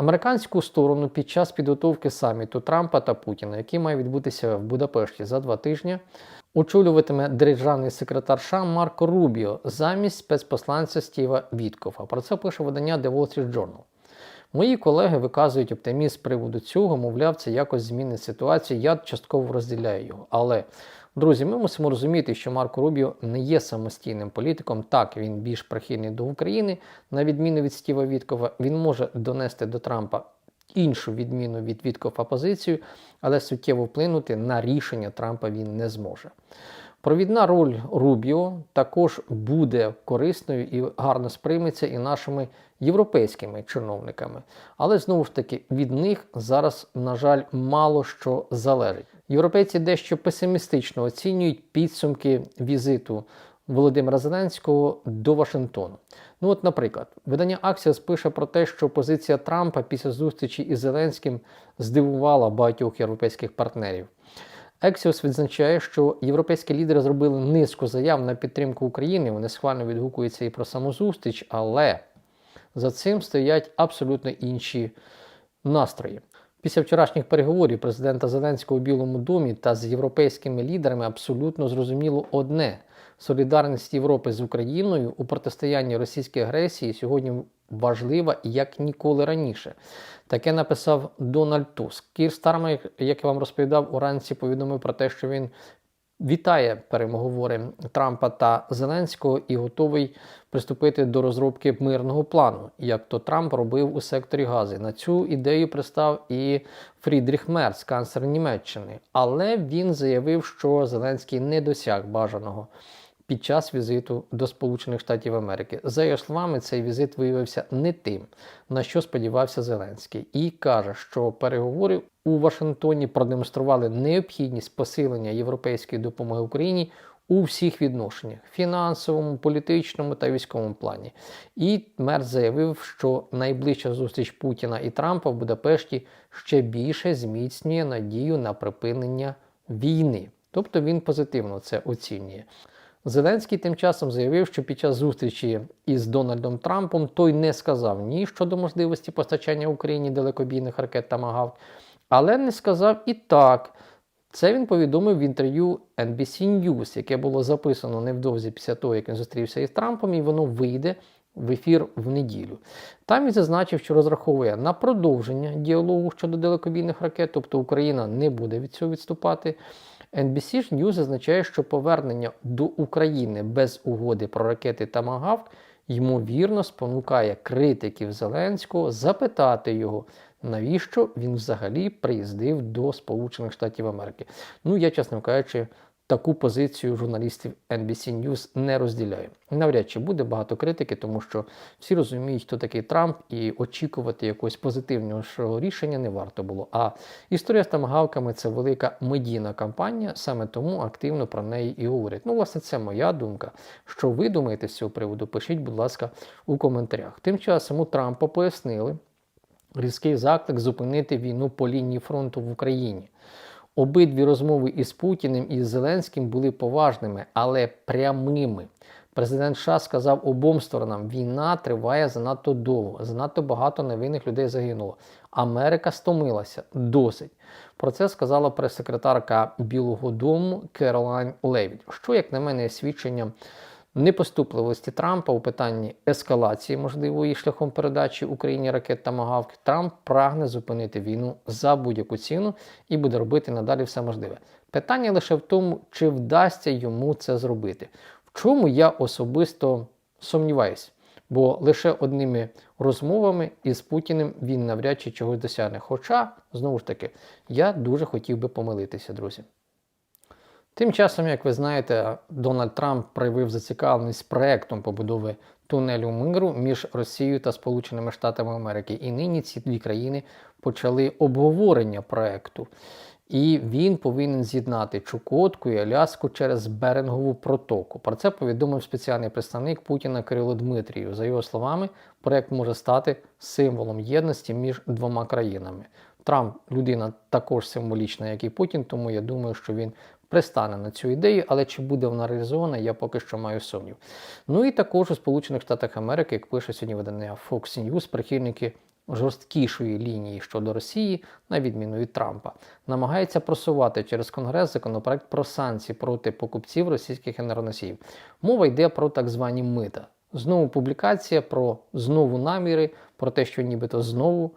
Американську сторону під час підготовки саміту Трампа та Путіна, який має відбутися в Будапешті за два тижні, очолюватиме державний секретар США Марко Рубіо замість спецпосланця Стіва Віткофа. Про це пише видання The Wall Street Journal. Мої колеги виказують оптимізм з приводу цього, мовляв, це якось змінить ситуацію. Я частково розділяю його. Але, друзі, ми мусимо розуміти, що Марко Рубіо не є самостійним політиком. Так, він більш прихильний до України, на відміну від Стіва Віткова, він може донести до Трампа іншу відміну від Віткофа позицію, але суттєво вплинути на рішення Трампа він не зможе. Провідна роль Рубіо також буде корисною і гарно сприйметься і нашими європейськими чиновниками. Але знову ж таки від них зараз, на жаль, мало що залежить. Європейці дещо песимістично оцінюють підсумки візиту Володимира Зеленського до Вашингтону. Ну, от, наприклад, видання Axios пише про те, що позиція Трампа після зустрічі із Зеленським здивувала багатьох європейських партнерів. Ексіос відзначає, що європейські лідери зробили низку заяв на підтримку України. Вони схвально відгукуються і про саму зустріч, але за цим стоять абсолютно інші настрої. Після вчорашніх переговорів президента Зеленського у Білому домі та з європейськими лідерами абсолютно зрозуміло одне: солідарність Європи з Україною у протистоянні російській агресії сьогодні важлива як ніколи раніше. Таке написав Дональд Туск. Кір Стармер, як я вам розповідав, уранці повідомив про те, що він вітає перемоговори Трампа та Зеленського і готовий приступити до розробки мирного плану, як то Трамп робив у секторі Гази. На цю ідею пристав і Фрідріх Мерц, канцлер Німеччини. Але він заявив, що Зеленський не досяг бажаного. Під час візиту до Сполучених Штатів Америки. За його словами, цей візит виявився не тим, на що сподівався Зеленський, і каже, що переговори у Вашингтоні продемонстрували необхідність посилення європейської допомоги Україні у всіх відношеннях фінансовому, політичному та військовому плані. І Мерц заявив, що найближча зустріч Путіна і Трампа в Будапешті ще більше зміцнює надію на припинення війни. Тобто він позитивно це оцінює. Зеленський тим часом заявив, що під час зустрічі із Дональдом Трампом той не сказав ні щодо можливості постачання Україні далекобійних ракет Тамагавк, але не сказав і так. Це він повідомив в інтерв'ю NBC News, яке було записано невдовзі після того, як він зустрівся із Трампом, і воно вийде в ефір в неділю. Там він зазначив, що розраховує на продовження діалогу щодо далекобійних ракет, тобто Україна не буде від цього відступати. NBC News зазначає, що повернення до України без угоди про ракети Тамагавк ймовірно спонукає критиків Зеленського запитати його, навіщо він взагалі приїздив до Сполучених Штатів Америки. Ну, я, чесно кажучи, таку позицію журналістів NBC News не розділяю. Навряд чи буде багато критики, тому що всі розуміють, хто такий Трамп, і очікувати якогось позитивного рішення не варто було. А історія з тамагавками це велика медійна кампанія, саме тому активно про неї і говорять. Ну, власне, це моя думка. Що ви думаєте з цього приводу? Пишіть, будь ласка, у коментарях. Тим часом у Трампа пояснили різкий заклик зупинити війну по лінії фронту в Україні. Обидві розмови із Путіним і з Зеленським були поважними, але прямими. Президент США сказав обом сторонам: війна триває занадто довго, занадто багато невинних людей загинуло. Америка стомилася досить. Про це сказала прес-секретарка Білого Дому Керолайн Левіт, що, як на мене, свідченням непоступливості Трампа у питанні ескалації можливої шляхом передачі Україні ракет Тамагавк. Трамп прагне зупинити війну за будь-яку ціну і буде робити надалі все можливе. Питання лише в тому, чи вдасться йому це зробити. В чому я особисто сумніваюся, бо лише одними розмовами із Путіним він навряд чи чогось досягне. Хоча, знову ж таки, я дуже хотів би помилитися, друзі. Тим часом, як ви знаєте, Дональд Трамп проявив зацікавленість проектом побудови тунелю миру між Росією та Сполученими Штатами Америки. І нині ці дві країни почали обговорення проекту. І він повинен з'єднати Чукотку і Аляску через Берингову протоку. Про це повідомив спеціальний представник Путіна Кирило Дмитрію. За його словами, проект може стати символом єдності між двома країнами. Трамп людина також символічна, як і Путін, тому я думаю, що він пристане на цю ідею, але чи буде вона реалізована, я поки що маю сумнів. Ну і також у Сполучених Штатах Америки, як пише сьогодні видання Fox News, прихильники жорсткішої лінії щодо Росії, на відміну від Трампа, намагається просувати через Конгрес законопроект про санкції проти покупців російських енергоносіїв. Мова йде про так звані мита. Знову публікація про знову наміри, про те, що нібито знову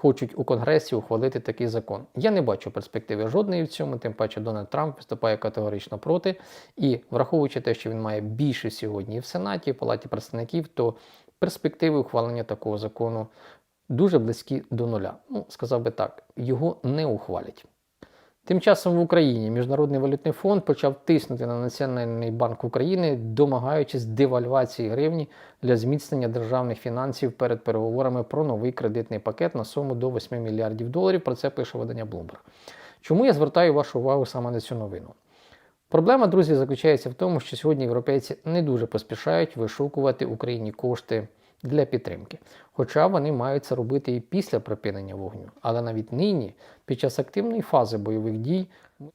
хочуть у Конгресі ухвалити такий закон. Я не бачу перспективи жодної в цьому, тим паче Дональд Трамп виступає категорично проти. І враховуючи те, що він має більше сьогодні в Сенаті, в Палаті представників, то перспективи ухвалення такого закону дуже близькі до нуля. Ну, сказав би так, його не ухвалять. Тим часом в Україні Міжнародний валютний фонд почав тиснути на Національний банк України, домагаючись девальвації гривні для зміцнення державних фінансів перед переговорами про новий кредитний пакет на суму до 8 мільярдів доларів. Про це пише видання Bloomberg. Чому я звертаю вашу увагу саме на цю новину? Проблема, друзі, заключається в тому, що сьогодні європейці не дуже поспішають вишукувати Україні кошти для підтримки. Хоча вони мають це робити і після припинення вогню. Але навіть нині, під час активної фази бойових дій,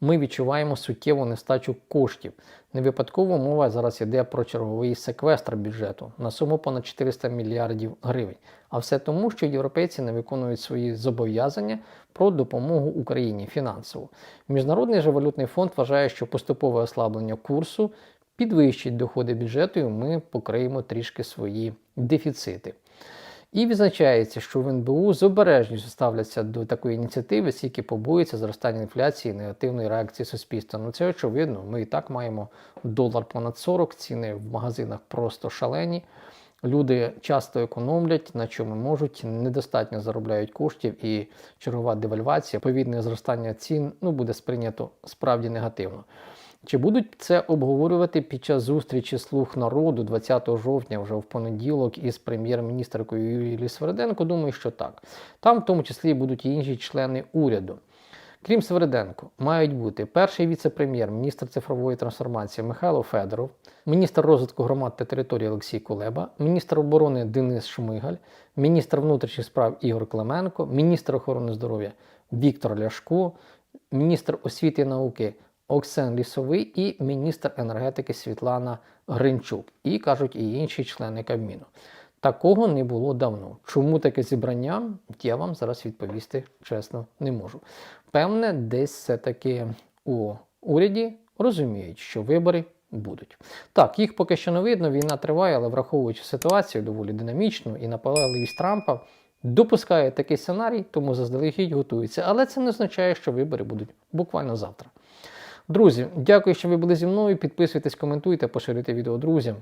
ми відчуваємо суттєву нестачу коштів. Не випадково мова зараз йде про черговий секвестр бюджету на суму понад 400 мільярдів гривень. А все тому, що європейці не виконують свої зобов'язання про допомогу Україні фінансово. Міжнародний же валютний фонд вважає, що поступове ослаблення курсу підвищить доходи бюджету, і ми покриємо трішки свої дефіцити. І відзначається, що в НБУ з обережністю ставляться до такої ініціативи, скільки побоюється зростання інфляції і негативної реакції суспільства. Ну це очевидно. Ми і так маємо долар понад 40, ціни в магазинах просто шалені. Люди часто економлять, на чому можуть, недостатньо заробляють коштів, і чергова девальвація, повідне зростання цін ну, буде сприйнято справді негативно. Чи будуть це обговорювати під час зустрічі слуг народу 20 жовтня, вже в понеділок, із прем'єр-міністркою Юлією Сверденко? Думаю, що так. Там, в тому числі, будуть і інші члени уряду. Крім Сверденко, мають бути перший віце-прем'єр, міністр цифрової трансформації Михайло Федоров, міністр розвитку громад та території Олексій Кулеба, міністр оборони Денис Шмигаль, міністр внутрішніх справ Ігор Клименко, міністр охорони здоров'я Віктор Ляшко, міністр освіти і науки Оксен Лісовий і міністр енергетики Світлана Гринчук, і кажуть, і інші члени Кабміну. Такого не було давно. Чому таке зібрання? Я вам зараз відповісти чесно не можу. Певне, десь все-таки у уряді розуміють, що вибори будуть. Так, їх поки що не видно, війна триває, але враховуючи ситуацію доволі динамічну і наполегливість Трампа, допускає такий сценарій, тому заздалегідь готується. Але це не означає, що вибори будуть буквально завтра. Друзі, дякую, що ви були зі мною. Підписуйтесь, коментуйте, поширюйте відео друзям.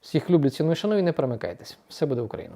Всіх люблю, ціную, шаную і не перемикайтесь. Все буде Україна!